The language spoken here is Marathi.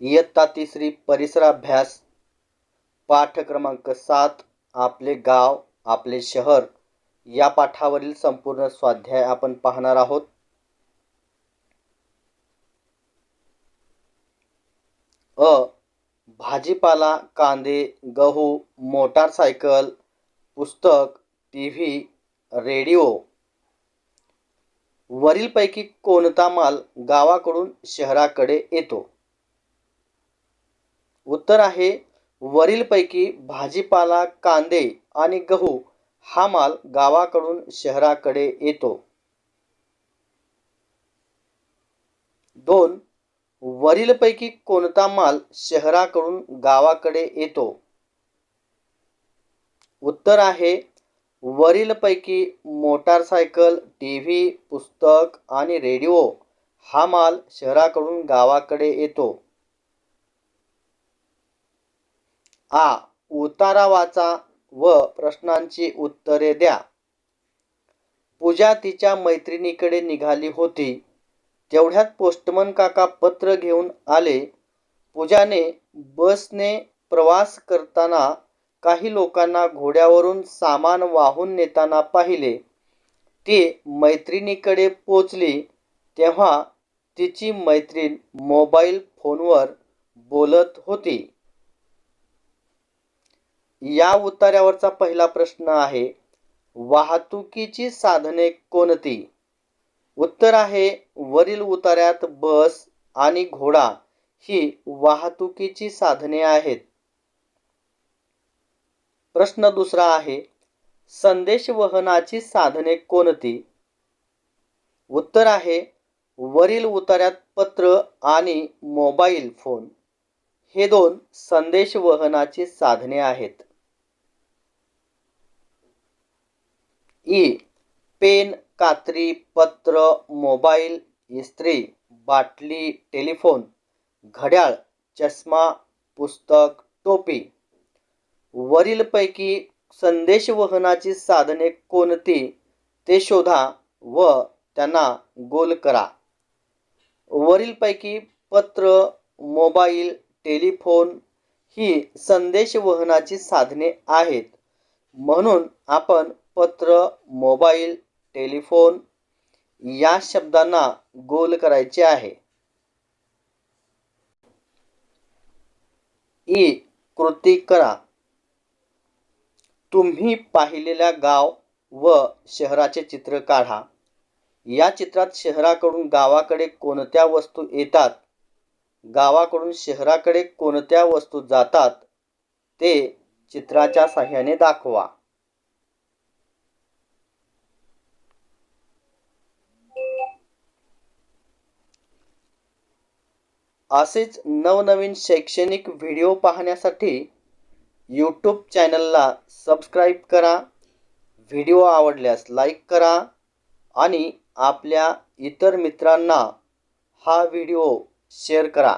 इयत्ता तिसरी परिसराभ्यास. पाठ क्रमांक सात आपले गाव आपले शहर. या पाठावरील संपूर्ण स्वाध्याय आपण पाहणार आहोत. अ. भाजीपाला कांदे गहू मोटारसायकल पुस्तक टी व्ही रेडिओ. वरीलपैकी कोणता माल गावाकडून शहराकडे येतो? उत्तर आहे वरीलपैकी भाजीपाला कांदे आणि गहू हा माल गावाकडून शहराकडे येतो. दोन वरीलपैकी कोणता माल शहराकडून गावाकडे येतो? उत्तर आहे वरीलपैकी मोटारसायकल टी व्ही पुस्तक आणि रेडिओ हा माल शहराकडून गावाकडे येतो. आ उतारा वाचा व प्रश्नांची उत्तरे द्या. पूजा तिच्या मैत्रिणीकडे निघाली होती. तेवढ्यात पोस्टमन काका पत्र घेऊन आले. पूजाने बसने प्रवास करताना काही लोकांना घोड्यावरून सामान वाहून नेताना पाहिले. ती मैत्रिणीकडे पोचली. तेव्हा तिची मैत्रीण मोबाईल फोनवर बोलत होती. या उतार्यावरचा पहिला प्रश्न आहे वाहतुकीची साधने कोणती? उत्तर आहे वरील उतार्यात बस आणि घोडा ही वाहतुकीची साधने आहेत. प्रश्न दुसरा आहे संदेश वहनाची साधने कोणती? उत्तर आहे वरील उतार्यात पत्र आणि मोबाईल फोन. हे दोन संदेश वहनाची साधने आहेत. ई. पेन कात्री पत्र मोबाईल इस्त्री बाटली टेलिफोन घड्याळ चष्मा पुस्तक टोपी. वरीलपैकी संदेशवहनाची साधने कोणती ते शोधा व त्यांना गोल करा. वरीलपैकी पत्र मोबाईल टेलिफोन ही संदेशवहनाची साधने आहेत. म्हणून आपण पत्र मोबाईल टेलिफोन या शब्दांना गोल करायचे आहे. ई. कृती करा. तुम्ही पाहिलेल्या गाव व शहराचे चित्र काढा. या चित्रात शहराकडून गावाकडे कोणत्या वस्तू येतात? गावाकडून शहराकडे कोणत्या वस्तू जातात? ते चित्राच्या साह्याने दाखवा. असेच नवनवीन शैक्षणिक व्हिडिओ पाहण्यासाठी यूट्यूब चॅनलला सबस्क्राईब करा. व्हिडिओ आवडल्यास लाईक करा आणि आपल्या इतर मित्रांना हा व्हिडिओ शेअर करा.